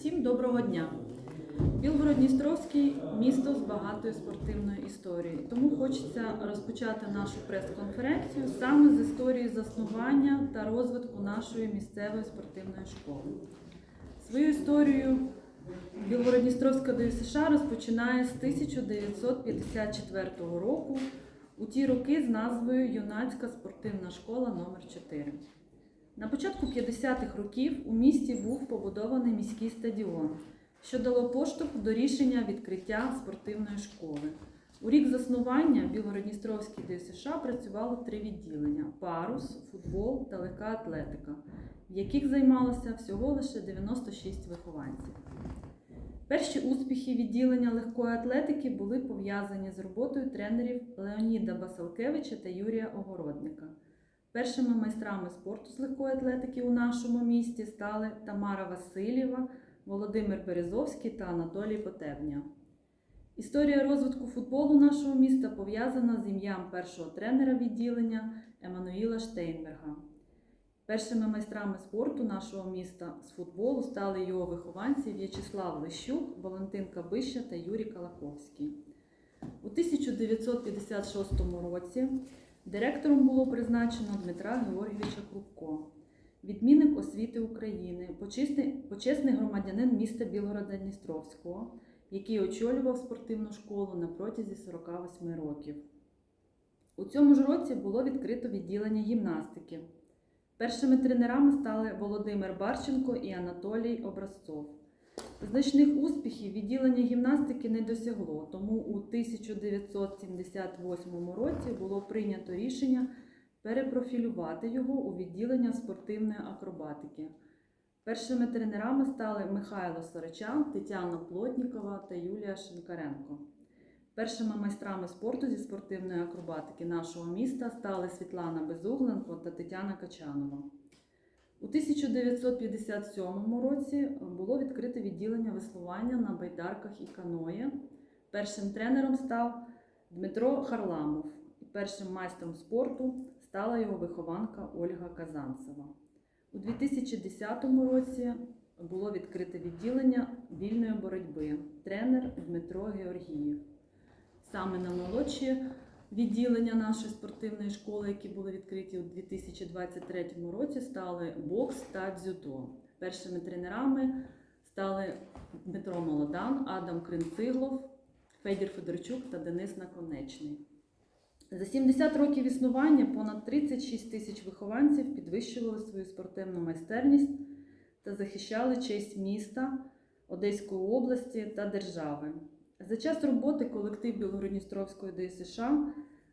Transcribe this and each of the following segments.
Всім доброго дня! Білгород-Дністровський місто з багатою спортивною історією. Тому хочеться розпочати нашу прес-конференцію саме з історії заснування та розвитку нашої місцевої спортивної школи. Свою історію Білгород-Дністровська ДЮСШ розпочинає з 1954 року у ті роки з назвою Юнацька спортивна школа номер 4 на початку 50-х років у місті був побудований міський стадіон, що дало поштовх до рішення відкриття спортивної школи. У рік заснування Білгородністровській ДСШ працювало три відділення: парус, футбол та легка атлетика, в яких займалося всього лише 96 вихованців. Перші успіхи відділення легкої атлетики були пов'язані з роботою тренерів Леоніда Басалкевича та Юрія Огородника. Першими майстрами спорту з легкої атлетики у нашому місті стали Тамара Васильєва, Володимир Березовський та Анатолій Потебня. Історія розвитку футболу нашого міста пов'язана з ім'ям першого тренера відділення Еммануїла Штейнберга. Першими майстрами спорту нашого міста з футболу стали його вихованці В'ячеслав Лищук, Валентин Кабища та Юрій Калаковський. У 1956 році Директором було призначено Дмитра Георгійовича Крупко, відмінник освіти України, почесний, громадянин міста Білгорода Дністровського, який очолював спортивну школу на протязі 48 років. У цьому ж році було відкрито відділення гімнастики. Першими тренерами стали Володимир Барченко і Анатолій Образцов. Значних успіхів відділення гімнастики не досягло, тому у 1978 році було прийнято рішення перепрофілювати його у відділення спортивної акробатики. Першими тренерами стали Михайло Сорочан, Тетяна Плотнікова та Юлія Шинкаренко. Першими майстрами спорту зі спортивної акробатики нашого міста стали Світлана Безугленко та Тетяна Качанова. У 1957 році було відкрите відділення веслування на байдарках і каное. Першим тренером став Дмитро Харламов. І першим майстром спорту стала його вихованка Ольга Казанцева. У 2010 році було відкрите відділення вільної боротьби. Тренер Дмитро Георгіїв. Саме на молодші відділення нашої спортивної школи, які були відкриті у 2023 році, стали бокс та дзюдо. Першими тренерами стали Дмитро Молодан, Адам Кринциглов, Федір Федорчук та Денис Наконечний. За 70 років існування понад 36 тисяч вихованців підвищували свою спортивну майстерність та захищали честь міста, Одеської області та держави. За час роботи колектив Білгородністровської ДСШ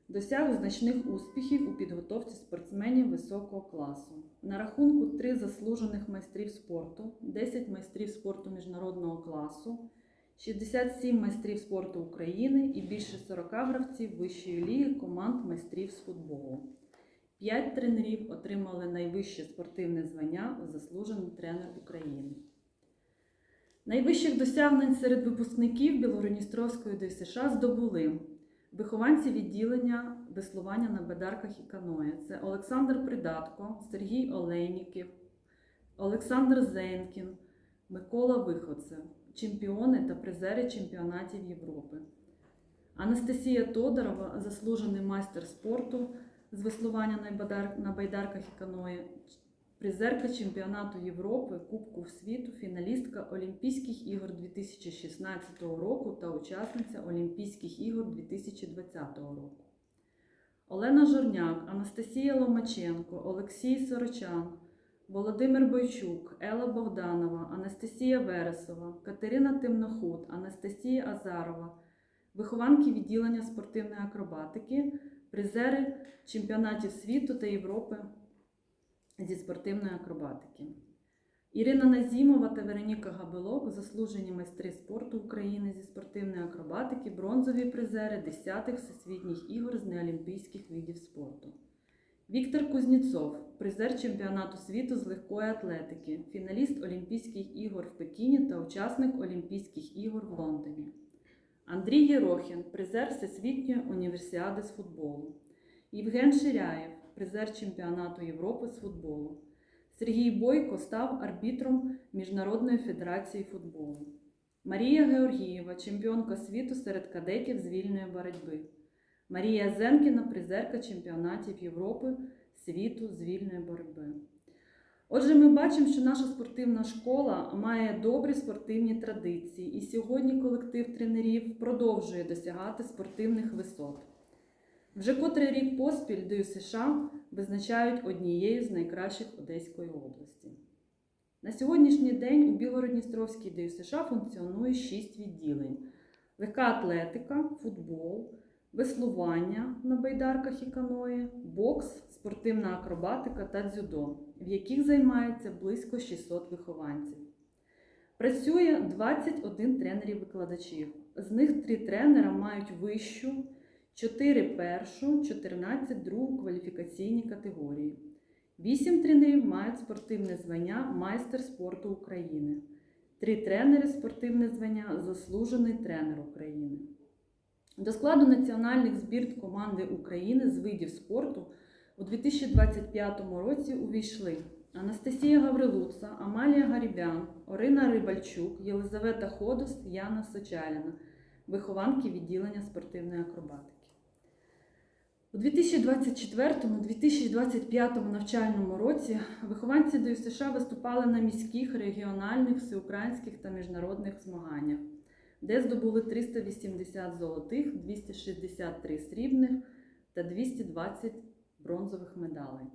досяг значних успіхів у підготовці спортсменів високого класу. На рахунку 3 заслужених майстрів спорту, 10 майстрів спорту міжнародного класу, 67 майстрів спорту України і більше 40 гравців Вищої ліги команд майстрів з футболу. П'ять тренерів отримали найвище спортивне звання заслужений тренер України. Найвищих досягнень серед випускників Білгородністровської ДСШ здобули вихованці відділення веслування на бедарках і каное. Це Олександр Придатко, Сергій Олейніків, Олександр Зенкін, Микола Виходцев, чемпіони та призери чемпіонатів Європи. Анастасія Тодорова, заслужений майстер спорту з веслування на байдарках і каное, призерка чемпіонату Європи, Кубку світу, фіналістка Олімпійських ігор 2016 року та учасниця Олімпійських ігор 2020 року. Олена Жорняк, Анастасія Ломаченко, Олексій Сорочан, Володимир Бойчук, Ела Богданова, Анастасія Вересова, Катерина Темнохуд, Анастасія Азарова, вихованки відділення спортивної акробатики, призери чемпіонатів світу та Європи зі спортивної акробатики. Ірина Назімова та Вероніка Габелок заслужені майстри спорту України зі спортивної акробатики, бронзові призери 10-х всесвітніх ігор з неолімпійських видів спорту. Віктор Кузніцов, призер чемпіонату світу з легкої атлетики, фіналіст Олімпійських ігор в Пекіні та учасник Олімпійських ігор в Лондоні. Андрій Єрохін, призер Всесвітньої універсіади з футболу. Євген Ширяєв, призер чемпіонату Європи з футболу. Сергій Бойко став арбітром Міжнародної федерації футболу. Марія Георгієва, чемпіонка світу серед кадетів з вільної боротьби. Марія Зенкіна, призерка чемпіонатів Європи, світу з вільної боротьби. Отже, ми бачимо, що наша спортивна школа має добрі спортивні традиції, і сьогодні колектив тренерів продовжує досягати спортивних висот. Вже котрий рік поспіль ДЮСШ США визначають однією з найкращих Одеської області. На сьогоднішній день у Білгородністровській ДЮСШ США функціонує шість відділень: легка атлетика, футбол, веслування на байдарках і каної, бокс, спортивна акробатика та дзюдо, в яких займається близько 600 вихованців. Працює 21 тренерів-викладачів. З них 3 тренера мають вищу, 4 першу, 14 другу кваліфікаційні категорії. 8 тренерів мають спортивне звання майстер спорту України. 3 тренери спортивне звання заслужений тренер України. До складу національних збір команди України з видів спорту у 2025 році увійшли Анастасія Гаврилуца, Амалія Гарібян, Орина Рибальчук, Єлизавета Ходос, Яна Сочаліна, вихованки відділення спортивної акробатики. У 2024-2025 навчальному році вихованці ДЮСШ виступали на міських, регіональних, всеукраїнських та міжнародних змаганнях, де здобули 380 золотих, 263 срібних та 220 бронзових медалей.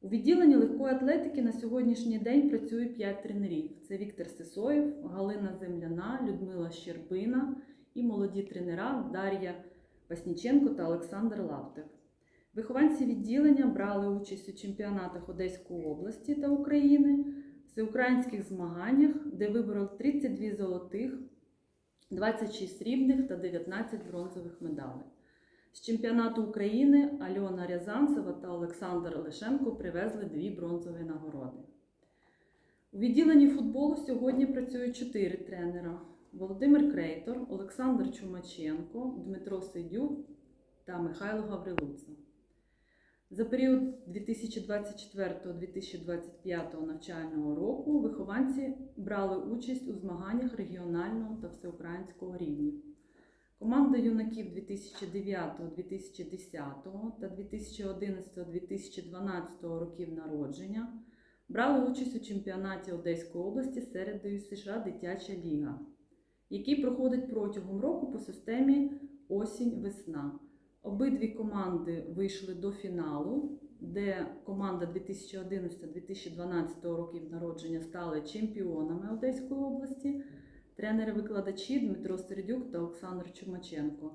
У відділенні легкої атлетики на сьогоднішній день працює 5 тренерів: це Віктор Сисоєв, Галина Земляна, Людмила Щербина і молоді тренера Дар'я Пасніченко та Олександр Лаптев. Вихованці відділення брали участь у чемпіонатах Одеської області та України, всеукраїнських змаганнях, де вибороли 32 золотих, 26 срібних та 19 бронзових медалей. З чемпіонату України Альона Рязанцева та Олександр Лишенко привезли дві бронзові нагороди. У відділенні футболу сьогодні працюють чотири тренера: Володимир Крейтор, Олександр Чумаченко, Дмитро Сидюк та Михайло Гаврилуца. За період 2024-2025 навчального року вихованці брали участь у змаганнях регіонального та всеукраїнського рівнів. Команда юнаків 2009-2010 та 2011-2012 років народження брали участь у чемпіонаті Одеської області серед ДЮСШ Дитяча Ліга, який проходить протягом року по системі осінь-весна. Обидві команди вийшли до фіналу, де команда 2011-2012 років народження стали чемпіонами Одеської області. Тренери-викладачі Дмитро Сердюк та Олександр Чумаченко.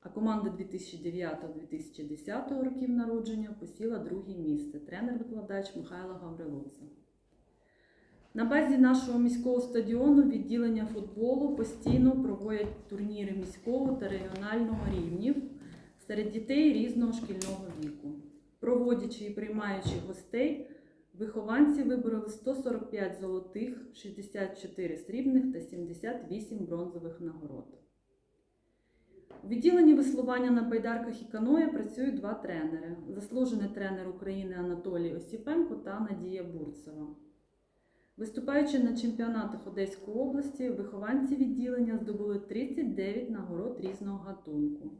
А команда 2009-2010 років народження посіла друге місце. Тренер-викладач Михайло Гаврилуца. На базі нашого міського стадіону відділення футболу постійно проводять турніри міського та регіонального рівнів серед дітей різного шкільного віку, проводячи і приймаючи гостей. Вихованці вибороли 145 золотих, 64 срібних та 78 бронзових нагород. У відділенні веслування на байдарках і каное працюють два тренери: заслужений тренер України Анатолій Осіпенко та Надія Бурцева. Виступаючи на чемпіонатах Одеської області, вихованці відділення здобули 39 нагород різного гатунку.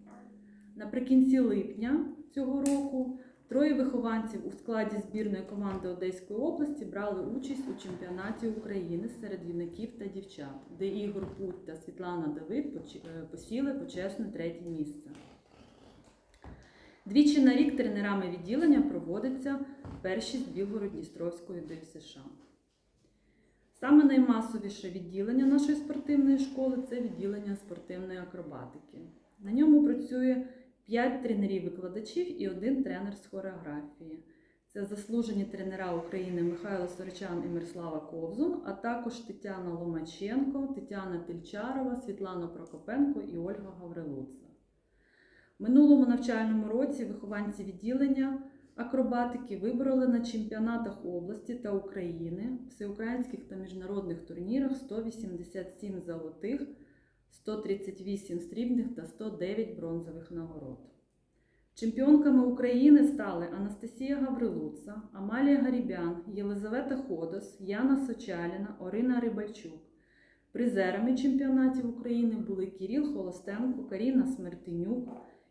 Наприкінці липня цього року Троє вихованців у складі збірної команди Одеської області брали участь у чемпіонаті України серед юнаків та дівчат, де Ігор Путь та Світлана Давид посіли почесне третє місце. Двічі на рік тренерами відділення проводиться першість Білгород-Дністровської ДЮСШ. Саме наймасовіше відділення нашої спортивної школи це відділення спортивної акробатики. На ньому працює 5 тренерів-викладачів і один тренер з хореографії. Це заслужені тренера України Михайло Сорочан і Мирослава Ковзун, а також Тетяна Ломаченко, Тетяна Тельчарова, Світлана Прокопенко і Ольга Гаврилуца. Минулому навчальному році вихованці відділення акробатики вибороли на чемпіонатах області та України, всеукраїнських та міжнародних турнірах 187 золотих, 138 срібних та 109 бронзових нагород. Чемпіонками України стали Анастасія Гаврилуца, Амалія Гарібян, Єлизавета Ходос, Яна Сочаліна, Орина Рибальчук. Призерами чемпіонатів України були Кіріл Холостенко, Каріна Смертенюк,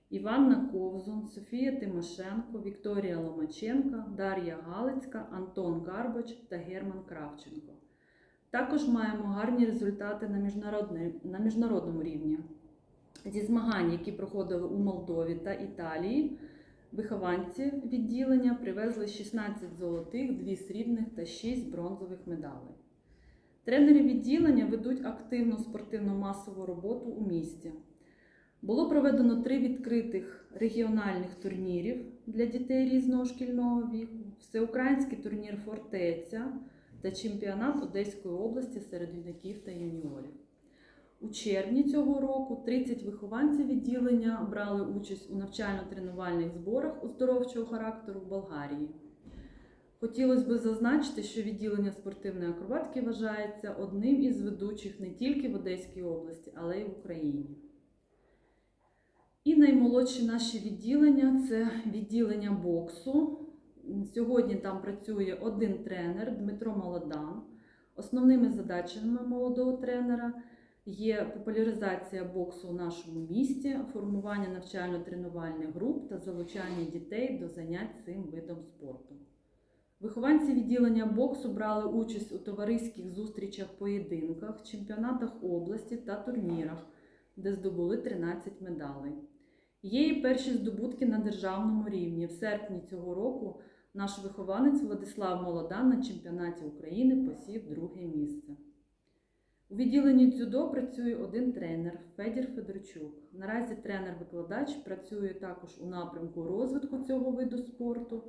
Іванна Ковзун, Софія Тимошенко, Вікторія Ломаченка, Дар'я Галицька, Антон Карбач та Герман Кравченко. Також маємо гарні результати на, на міжнародному рівні. Зі змагань, які проходили у Молдові та Італії, вихованці відділення привезли 16 золотих, 2 срібних та 6 бронзових медалей. Тренери відділення ведуть активну спортивно-масову роботу у місті. Було проведено три відкритих регіональних турнірів для дітей різного шкільного віку, всеукраїнський турнір Фортеця та чемпіонат Одеської області серед юнаків та юніорів. У червні цього року 30 вихованців відділення брали участь у навчально-тренувальних зборах оздоровчого характеру в Болгарії. Хотілося б зазначити, що відділення спортивної акробатики вважається одним із ведучих не тільки в Одеській області, але й в Україні. І наймолодші наші відділення це відділення боксу. Сьогодні там працює один тренер Дмитро Молодан. Основними задачами молодого тренера є популяризація боксу у нашому місті, формування навчально-тренувальних груп та залучання дітей до занять цим видом спорту. Вихованці відділення боксу брали участь у товариських зустрічах, поєдинках, чемпіонатах області та турнірах, де здобули 13 медалей. Є і перші здобутки на державному рівні. В серпні цього року наш вихованець Владислав Молодан на чемпіонаті України посів друге місце. У відділенні дзюдо працює один тренер Федір Федорчук. Наразі тренер-викладач працює також у напрямку розвитку цього виду спорту,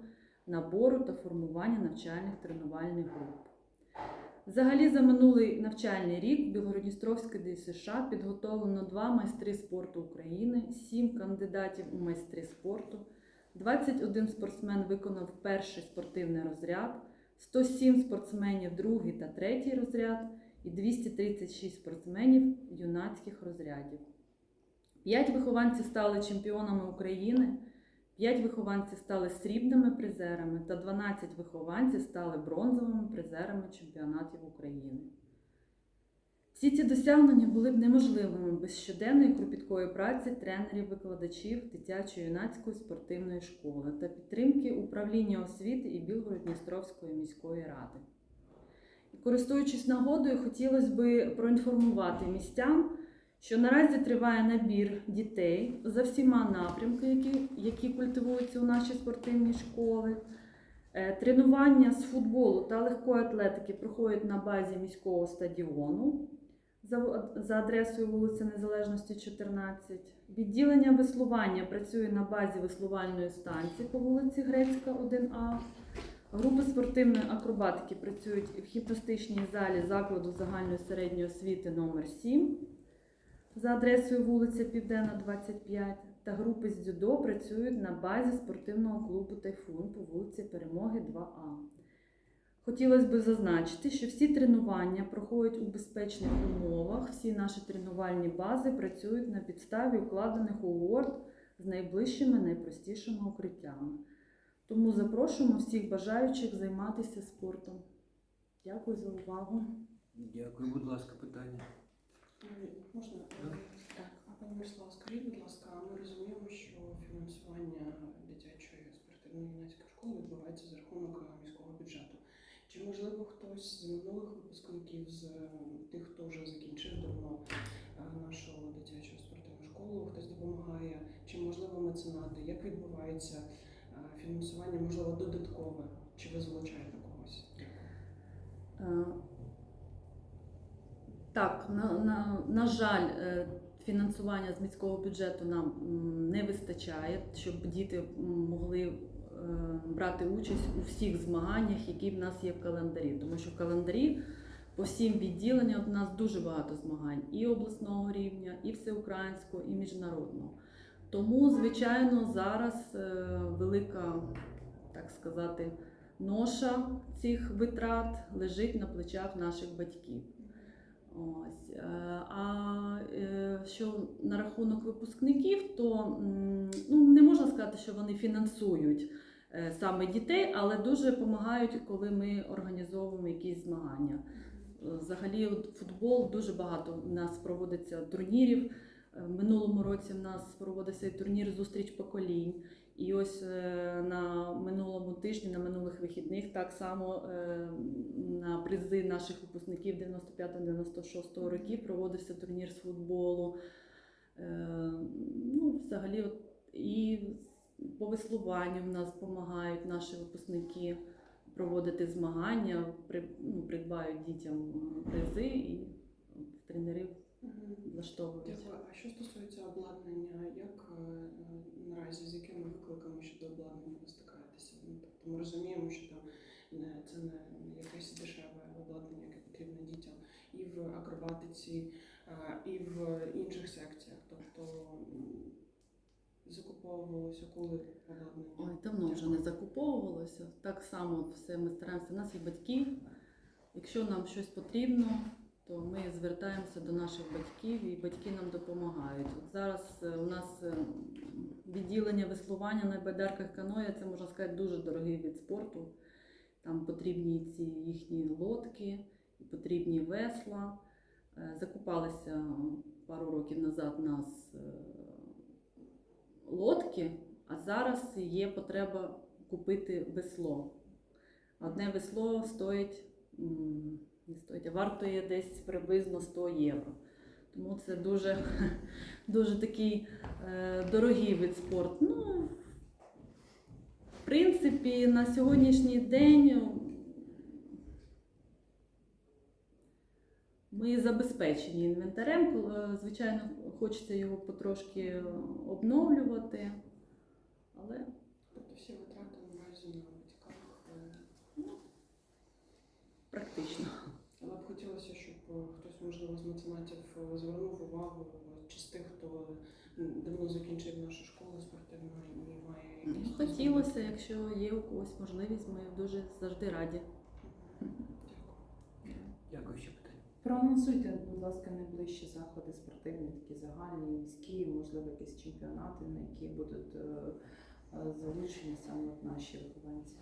набору та формування навчальних тренувальних груп. Взагалі, за минулий навчальний рік в Білгородністровській ДСШ підготовлено два майстри спорту України, сім кандидатів у майстри спорту, 21 спортсмен виконав перший спортивний розряд, 107 спортсменів другий та третій розряд і 236 спортсменів юнацьких розрядів. П'ять вихованців стали чемпіонами України, 5 вихованців стали срібними призерами та 12 вихованців стали бронзовими призерами чемпіонатів України. Всі ці досягнення були б неможливими без щоденної кропіткої праці тренерів-викладачів дитячо-юнацької спортивної школи та підтримки управління освіти і Білгород-Дністровської міської ради. І користуючись нагодою, хотілося б проінформувати містян, що наразі триває набір дітей за всіма напрямками, які, які культивуються у нашій спортивній школі. Е, Тренування з футболу та легкої атлетики проходять на базі міського стадіону за, адресою вулиця Незалежності 14. Відділення веслування працює на базі веслувальної станції по вулиці Грецька, 1А. Групи спортивної акробатики працюють в гімнастичній залі закладу загальної середньої освіти номер 7 за адресою вулиця Південна, 25 та групи з дзюдо працюють на базі спортивного клубу Тайфун по вулиці Перемоги 2А. Хотілося б зазначити, що всі тренування проходять у безпечних умовах. Всі наші тренувальні бази працюють на підставі укладених угод з найближчими найпростішими укриттями. Тому запрошуємо всіх бажаючих займатися спортом. Дякую за увагу. Дякую, будь ласка, питання. Можна? Так. А пані Мирослава, скажіть, будь ласка, ми розуміємо, що фінансування дитячої спортивної юнацької школи відбувається за рахунок е, міського бюджету. Чи можливо хтось з минулих випускників, з тих, хто вже закінчив давно е, нашу дитячу спортивну школу, хтось допомагає, чи можливо меценати? Як відбувається е, фінансування, можливо, додаткове? Чи ви залучаєте когось? Так, на, на, на жаль, е, фінансування з міського бюджету нам не вистачає, щоб діти могли е, брати участь у всіх змаганнях, які в нас є в календарі. Тому що в календарі по всім відділенням у нас дуже багато змагань і обласного рівня, і всеукраїнського, і міжнародного. Тому, звичайно, зараз е, велика, так сказати, ноша цих витрат лежить на плечах наших батьків. Ось. е, А е, що на рахунок випускників, то ну, не можна сказати, що вони фінансують е, саме дітей, але дуже допомагають, коли ми організовуємо якісь змагання. Взагалі, футбол дуже багато у нас проводиться турнірів. В минулому році в нас проводився і турнір Зустріч поколінь. І ось е, на минулому тижні, на минулих вихідних, так само е, на призи наших випускників 95-96 років проводився турнір з футболу. Е, Ну, взагалі, і по веслуванню в нас допомагають наші випускники проводити змагання, ну, придбають дітям призи і тренерів. Влаштовують. Дякую. А що стосується обладнання, як е, е, наразі з якими викликами щодо обладнання ви стикаєтеся? Ну, тобто ми розуміємо, що там не це не якесь дешеве обладнання, яке потрібно дітям і в акробатиці, е, і в інших секціях. Тобто закуповувалося коли обладнання? Ой, давно вже не закуповувалося. Так само все ми стараємося. У нас є батьки. Якщо нам щось потрібно, то ми звертаємося до наших батьків і батьки нам допомагають. От зараз е, у нас е, відділення веслування на байдарках каноє, це можна сказати дуже дорогий від спорту. Там потрібні ці їхні лодки, потрібні весла. Е, Закупалися пару років назад у нас лодки, а зараз є потреба купити весло. Одне весло стоїть, не стоїть, а вартує десь приблизно 100 євро. Тому це дуже, дуже такий е, дорогий вид спорту. Ну, в принципі, на сьогоднішній день ми забезпечені інвентарем. Звичайно, хочеться його потрошки обновлювати, але Тобто всі витрати наразі на батьках. е, практично. Але б хотілося, щоб е, хтось, можливо, з меценатів е, звернув увагу, е, чи з тих, хто давно закінчив нашу школу спортивну і має Ну, якісь Хотілося, якщо є у когось можливість, ми дуже завжди раді. Дякую, ще питання. Проанонсуйте, будь ласка, найближчі заходи спортивні, такі загальні, міські, можливо, якісь чемпіонати, на які будуть е, залучені саме наші вихованці.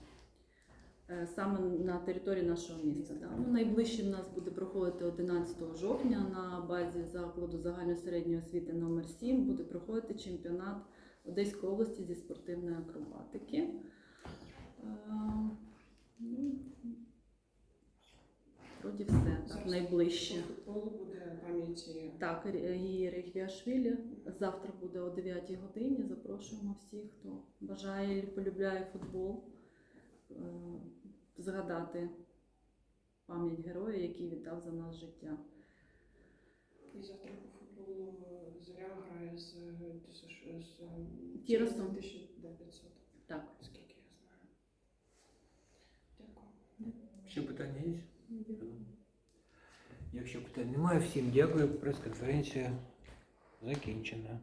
Е, Саме на території нашого міста. Да. Ну, найближче в нас буде проходити 11 жовтня на базі закладу загальної середньої освіти номер 7 буде проходити чемпіонат Одеської області зі спортивної акробатики. Е, ну, Вроді все так, найближче. Буде пам'яті. Так, Гії Рехвіашвілі. Завтра буде о 9 годині. Запрошуємо всіх, хто бажає і полюбляє футбол, згадати пам'ять героя, який віддав за нас життя. І завтра по футболу е, Зоря грає з, е, з, з е, Тіросом. 1900, Так. скільки я знаю. Дякую. Ще питання є? Якщо питань немає, всім дякую. Прес-конференція закінчена.